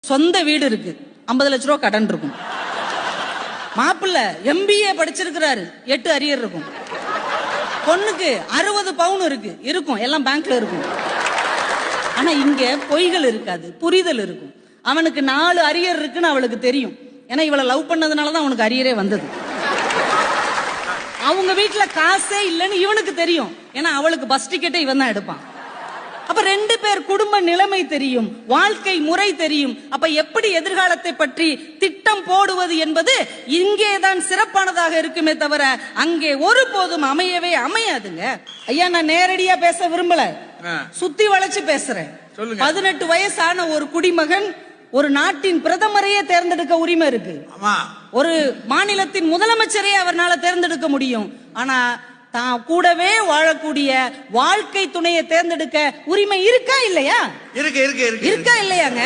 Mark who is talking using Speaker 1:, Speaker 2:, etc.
Speaker 1: சொந்த வீடு இருக்கு. ஐம்பது லட்ச ரூபா கடன் இருக்கும். மாப்பிள்ளை எம்பிஏ படிச்சிருக்கிறாரு. எட்டு அரியர் இருக்கும். பொண்ணுக்கு அறுபது பவுன் இருக்கு. இருக்கும். எல்லாம் பேங்க்ல இருக்கும். ஆனா இங்க பொய்கள் இருக்காது. புரிதல் இருக்கும். அவனுக்கு நாலு அரியர் இருக்குன்னு அவளுக்கு தெரியும். ஏன்னா இவளை லவ் பண்ணதுனாலதான் அவனுக்கு அரியரே வந்தது. அவங்க வீட்டுல காசே இல்லைன்னு இவனுக்கு தெரியும். ஏன்னா அவளுக்கு பஸ் டிக்கெட்டை இவன் தான் எடுப்பான். அப்ப ரெண்டு பேர் குடும்ப நிலைமை தெரியும் வாழ்க்கை முறை தெரியும். அப்ப எப்படி எதிர்காலத்தை பற்றி திட்டம் போடுவது என்பது இங்கேதான் சிறப்பானதாக இருக்குமே தவிர அங்கே ஒருபோதும் அமையவே அமையாதுங்க. ஐயா நான் நேரடியா பேச விரும்பல. சுத்தி வளைச்சு பேசுறேன். பதினெட்டு வயசான ஒரு குடிமகன் ஒரு நாட்டின் பிரதமரையே தேர்ந்தெடுக்க உரிமை இருக்கு.
Speaker 2: ஆமா.
Speaker 1: ஒரு மாநிலத்தின் முதலமைச்சரை அவர்னால தேர்ந்தெடுக்க முடியும். ஆனா தான் கூடவே வாழக்கூடிய வாழ்க்கை துணையை தேர்ந்தெடுக்க உரிமை இருக்கா இல்லையா?
Speaker 2: இருக்கு இருக்கு இருக்கு
Speaker 1: இருக்கா இல்லையாங்க?